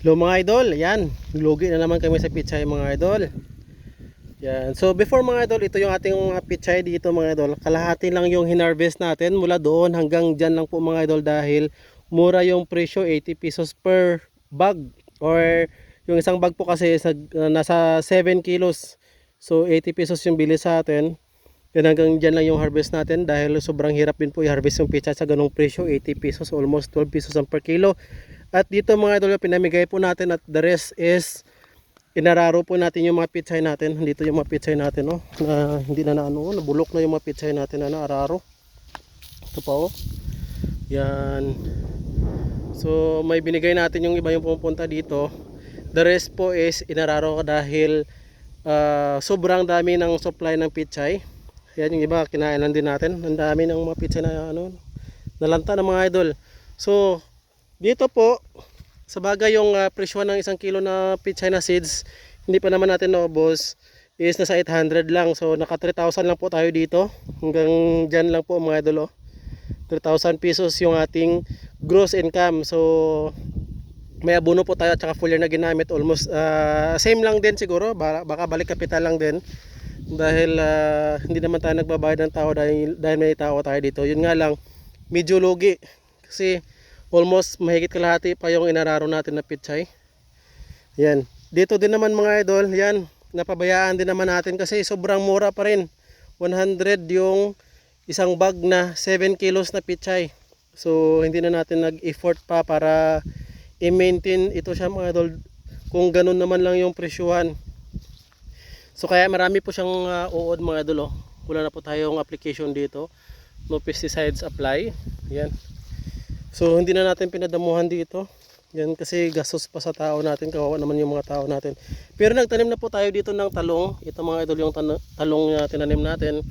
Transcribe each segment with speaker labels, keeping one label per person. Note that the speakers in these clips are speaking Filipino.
Speaker 1: Hello mga idol, yan. Lugi na naman kami sa pichay mga idol. Yan. So before mga idol, ito yung ating mga pichay dito mga idol. Kalahati lang yung hinarvest natin mula doon hanggang dyan lang po mga idol dahil mura yung presyo 80 pesos per bag or yung isang bag po kasi sa, nasa 7 kilos. So 80 pesos yung bili sa atin. Yan hanggang dyan lang yung harvest natin dahil sobrang hirap din po i-harvest yung pichay sa ganong presyo 80 pesos almost 12 pesos per kilo. At dito mga idol, pinamigay po natin at the rest is inararo po natin yung mga pitsay natin. Dito yung mga pitsay natin, no? Na hindi na naano, nabulok na yung mga pitsay natin na araro. Ito pa, oh. Yan. So, may binigay natin yung iba yung pumunta dito. The rest po is inararo dahil ah, sobrang dami ng supply ng pitsay. Yan yung iba, kinainan din natin. Ang dami ng mga pitsay na ano, nalanta ng mga idol. So, dito po, sa bagay yung uh, presyo ng isang kilo na pichay na seeds, hindi pa naman natin naubos, is nasa 800 lang. So naka 3,000 lang po tayo dito. Hanggang dyan lang po mga idol. Oh. 3,000 pesos yung ating gross income. So may abono po tayo at saka full year na ginamit. Almost ah, same lang din siguro. Baka, balik kapital lang din. Dahil ah, hindi naman tayo nagbabayad ng tao dahil, dahil may tao tayo dito. Yun nga lang, medyo lugi. Kasi almost mahigit kalahati pa yung inararo natin na pichay. Yan. Dito din naman mga idol, yan. Napabayaan din naman natin kasi sobrang mura pa rin. 100 yung isang bag na 7 kilos na pichay. So hindi na natin nag-effort pa para i-maintain ito siya mga idol kung ganun naman lang yung presyuhan. So kaya marami po siyang uh, uod mga idol oh. Wala na po tayong application dito. No pesticides apply. Yan. So hindi na natin pinadamuhan dito. Yan kasi gastos pa sa tao natin, kawawa naman yung mga tao natin. Pero nagtanim na po tayo dito ng talong. Ito mga idol yung talong na tinanim natin.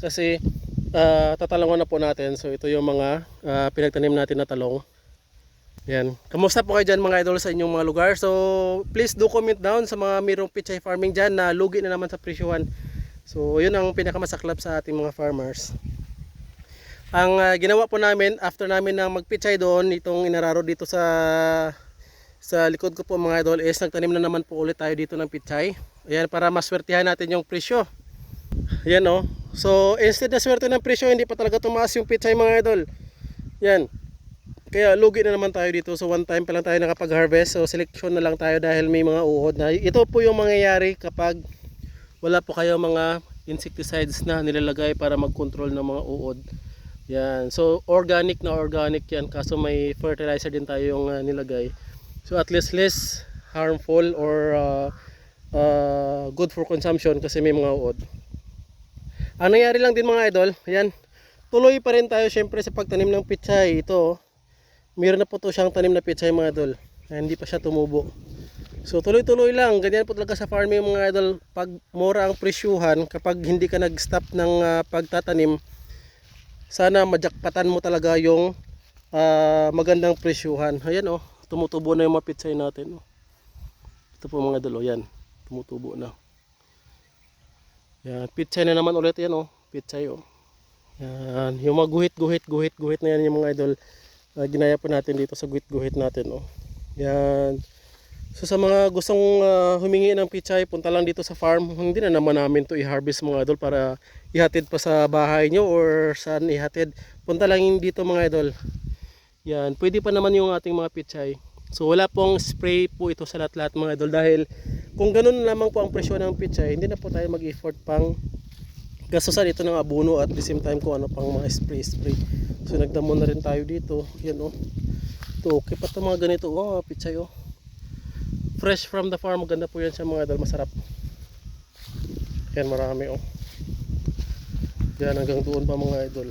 Speaker 1: Kasi ah, tatalungan na po natin. So ito yung mga ah, pinagtanim natin na talong. Yan. Kamusta po kayo dyan mga idol sa inyong mga lugar? So please do comment down sa mga mayroong pichay farming dyan na lugi na naman sa presyuhan. So yun ang pinakamasaklap sa ating mga farmers. Ang ah, ginawa po namin after namin na magpichay doon itong inararo dito sa sa likod ko po mga idol is nagtanim na naman po ulit tayo dito ng pichay. Ayan para maswertihan natin yung presyo. Ayan oh. So instead na swerte ng presyo hindi pa talaga tumaas yung pichay mga idol. Yan. Kaya lugi na naman tayo dito. So one time pa lang tayo nakapag-harvest. So selection na lang tayo dahil may mga uod na. Ito po yung mangyayari kapag wala po kayo mga insecticides na nilalagay para mag-control ng mga uod. Yan. So organic na organic yan kaso may fertilizer din tayo yung uh, nilagay. So at least less harmful or uh, uh, good for consumption kasi may mga uod. Ang nangyari lang din mga idol, yan. Tuloy pa rin tayo syempre sa pagtanim ng pichay. Ito, oh. meron na po to siyang tanim na pichay mga idol. Ay, hindi pa siya tumubo. So tuloy-tuloy lang, ganyan po talaga sa farming mga idol. Pag mura ang presyuhan, kapag hindi ka nag-stop ng ah, pagtatanim, sana majakpatan mo talaga yung ah, magandang presyuhan. Ayan oh, tumutubo na yung mga pitsay natin. Oh. Ito po mga idol, oh, yan. Tumutubo na. Yan, pitsay na naman ulit yan oh. Pitsay oh. Yan, yung mga guhit, guhit, guhit, guhit na yan yung mga idol. Ah, ginaya po natin dito sa guhit, guhit natin oh. Yan. So sa mga gustong ah, humingi ng pichay, punta lang dito sa farm. Hindi na naman namin to i-harvest mga idol para ihatid pa sa bahay nyo or saan ihatid. Punta lang dito mga idol. Yan, pwede pa naman yung ating mga pichay. So wala pong spray po ito sa lahat-lahat mga idol dahil kung ganun lamang po ang presyo ng pichay, hindi na po tayo mag-effort pang gastusan ito ng abono at the same time kung ano pang mga spray-spray. So nagdamo na rin tayo dito. Yan oh. Ito okay pa ito mga ganito. Oh, mga pichay oh fresh from the farm. Maganda po yan sa mga idol masarap. Yan marami oh. Yan hanggang doon pa mga idol.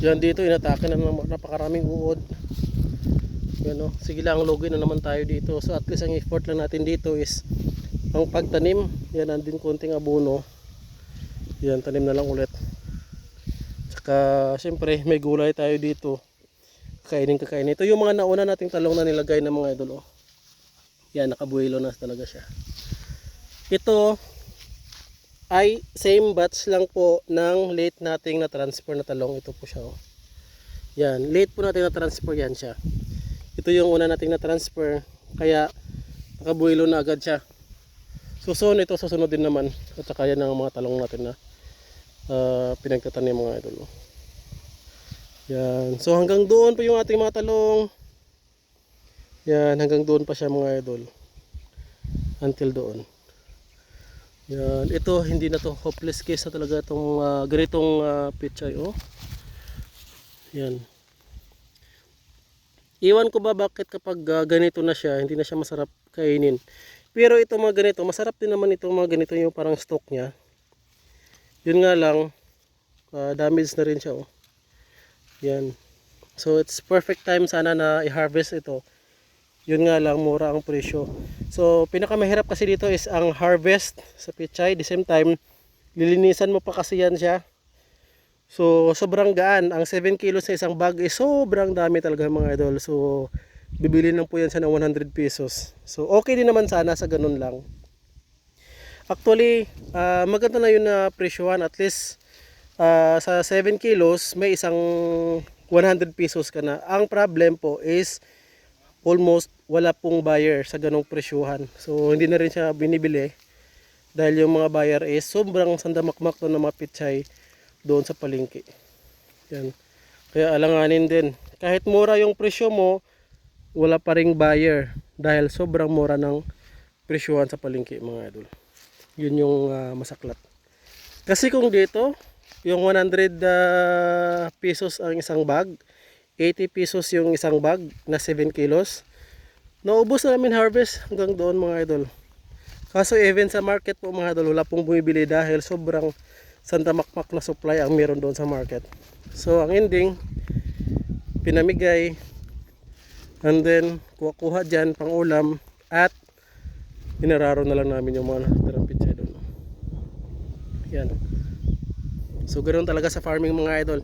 Speaker 1: Yan dito inatake na ng napakaraming uod. Yan oh. Sige lang login na naman tayo dito. So at least ang effort lang natin dito is ang pagtanim. Yan andin konting abono. Yan tanim na lang ulit. Tsaka syempre may gulay tayo dito. Kakainin kakainin. Ito yung mga nauna nating talong na nilagay ng mga idol oh yan, nakabuelo na talaga siya. Ito ay same batch lang po ng late nating na transfer na talong. Ito po siya. Oh. Yan, late po natin na transfer yan siya. ito yung una nating na-transfer. Kaya nakabuhilo na agad siya. Susunod ito, susunod din naman. At saka yan ang mga talong natin na uh, pinagtatanim mga idol. Yan. So hanggang doon pa yung ating mga talong. Yan, hanggang doon pa siya mga idol. Until doon. Yan, ito hindi na to hopeless case na talaga itong uh, ganitong uh, pichay oh. Yan. Iwan ko ba bakit kapag ah, ganito na siya, hindi na siya masarap kainin. Pero ito mga ganito, masarap din naman ito mga ganito yung parang stock niya. Yun nga lang, ah, damage na rin siya oh. Yan. So it's perfect time sana na i-harvest ito. Yun nga lang, mura ang presyo. So pinakamahirap kasi dito is ang harvest sa pichay. The same time, lilinisan mo pa kasi yan siya. So, sobrang gaan. Ang 7 kilos sa isang bag is sobrang dami talaga mga idol. So, bibili lang po yan siya ng 100 pesos. So, okay din naman sana sa ganun lang. Actually, ah, maganda na yun na presyohan. At least, ah, sa 7 kilos, may isang 100 pesos ka na. Ang problem po is, almost wala pong buyer sa ganong presyuhan. So, hindi na rin siya binibili. Dahil yung mga buyer is sobrang sandamakmak mga pichay doon sa palengke. Yan. Kaya alanganin din. Kahit mura yung presyo mo, wala pa ring buyer dahil sobrang mura ng presyuhan sa palengke mga idol. Yun yung ah, masaklat. Kasi kung dito, yung 100 ah, pesos ang isang bag, 80 pesos yung isang bag na 7 kilos, naubos na namin harvest hanggang doon mga idol. Kaso even sa market po mga idol, wala pong bumibili dahil sobrang sandamakmak na supply ang meron doon sa market. So ang ending, pinamigay, and then kuha-kuha dyan pang ulam at pinararo na lang namin yung mga natirang pichay doon. Yan. So ganoon talaga sa farming mga idol.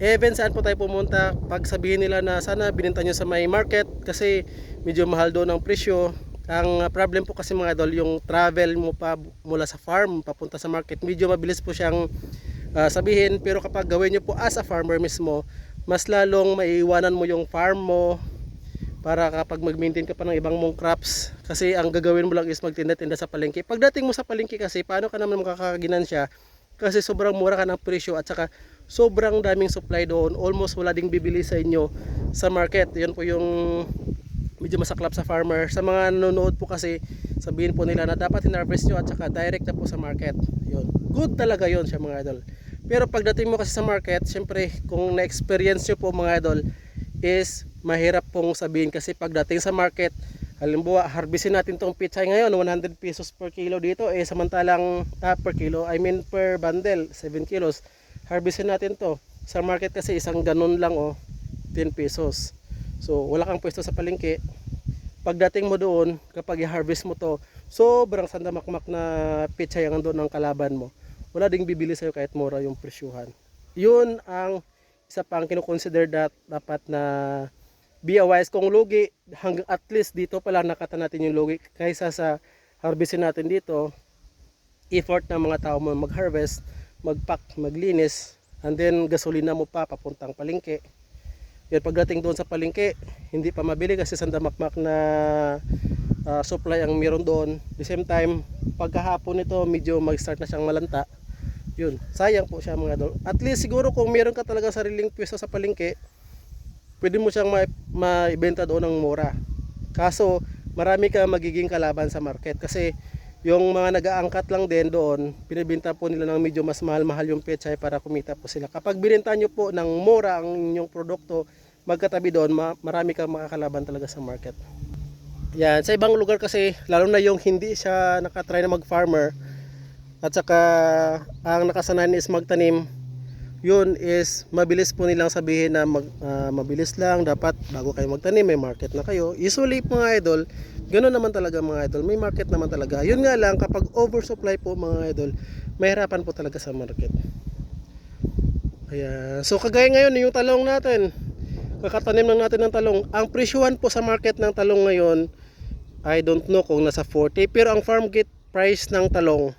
Speaker 1: Even saan po tayo pumunta, pag sabihin nila na sana bininta nyo sa may market kasi medyo mahal doon ang presyo. Ang problem po kasi mga idol, yung travel mo pa mula sa farm papunta sa market, medyo mabilis po siyang ah, sabihin. Pero kapag gawin nyo po as a farmer mismo, mas lalong maiiwanan mo yung farm mo para kapag mag-maintain ka pa ng ibang mong crops kasi ang gagawin mo lang is magtinda-tinda sa palengke. Pagdating mo sa palengke kasi, paano ka naman makakaginansya? Kasi sobrang mura ka ng presyo at saka sobrang daming supply doon. Almost wala ding bibili sa inyo sa market. Yun po yung medyo masaklap sa farmer. Sa mga nanonood po kasi, sabihin po nila na dapat in-harvest nyo at saka direct na po sa market. Yun. Good talaga yun siya mga idol. Pero pagdating mo kasi sa market, syempre kung na-experience nyo po mga idol, is mahirap pong sabihin kasi pagdating sa market, halimbawa harvestin natin tong pichay ngayon, 100 pesos per kilo dito, eh samantalang ah, per kilo, I mean per bundle, 7 kilos, harvestin natin to. Sa market kasi isang ganun lang oh, 10 pesos. So wala kang pwesto sa palengke. Pagdating mo doon, kapag i-harvest mo to, sobrang sandamakmak na pichay ang doon ng kalaban mo. Wala ding bibili sa'yo kahit mura yung presyuhan. Yun ang isa pang kinukonsider dat dapat na wise kung lugi hanggang at least dito pala nakata natin yung lugi kaysa sa harvestin natin dito effort ng mga tao mo mag-harvest mag-pack, maglinis and then gasolina mo pa papuntang palengke. Yun pagdating doon sa palengke hindi pa mabili kasi sandamakmak na ah, supply ang meron doon. The same time pagkahapon nito medyo mag-start na siyang malanta. Yun, sayang po siya mga idol. At least siguro kung meron ka talaga sariling pwesto sa palengke, pwede mo siyang ma- maibenta doon ng mura. Kaso, marami ka magiging kalaban sa market kasi yung mga nag-aangkat lang din doon, pinibenta po nila ng medyo mas mahal-mahal yung pechay para kumita po sila. Kapag binenta nyo po ng mura ang inyong produkto, magkatabi doon, ma- marami kang makakalaban talaga sa market. Yan, sa ibang lugar kasi, lalo na yung hindi siya nakatry na mag-farmer, at saka ang nakasanayan is magtanim, yun is mabilis po nilang sabihin na mag, ah, mabilis lang, dapat bago kayo magtanim, may market na kayo. Usually mga idol, ganoon naman talaga mga idol, may market naman talaga. Yun nga lang, kapag oversupply po mga idol, mahirapan po talaga sa market. Kaya, so kagaya ngayon, yung talong natin, kakatanim lang natin ng talong. Ang presyuhan po sa market ng talong ngayon, I don't know kung nasa 40, pero ang farm gate price ng talong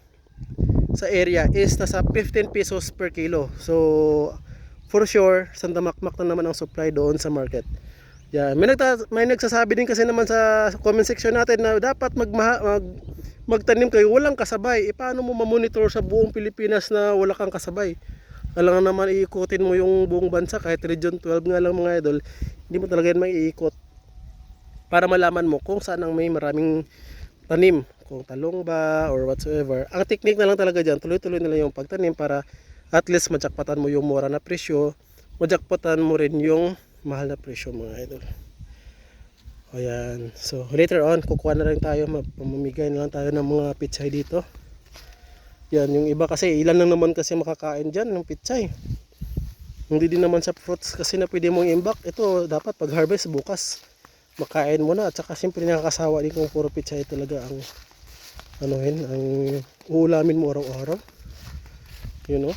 Speaker 1: sa area is nasa 15 pesos per kilo. So, for sure, sandamakmak na naman ang supply doon sa market. Yan, may, nagta- may nagsasabi din kasi naman sa comment section natin na dapat magmaha, mag, magtanim kayo walang kasabay. E paano mo mamonitor sa buong Pilipinas na wala kang kasabay? Alam naman iikutin mo yung buong bansa kahit region 12 nga lang mga idol, hindi mo talaga yan maiikot para malaman mo kung saan ang may maraming tanim, kung talong ba or whatsoever. Ang technique na lang talaga dyan, tuloy-tuloy na lang yung pagtanim para at least majakpatan mo yung mura na presyo, majakpatan mo rin yung mahal na presyo mga idol. O yan. So later on, kukuha na rin tayo, mamamigay na lang tayo ng mga pitsay dito. Yan, yung iba kasi, ilan lang naman kasi makakain dyan ng pitsay. Hindi din naman sa fruits kasi na pwede mong imbak. Ito, dapat pag harvest bukas, makain mo na. At saka siyempre nakakasawa din kung puro pitsay talaga ang yun, ang uulamin mo araw-araw. Yun know?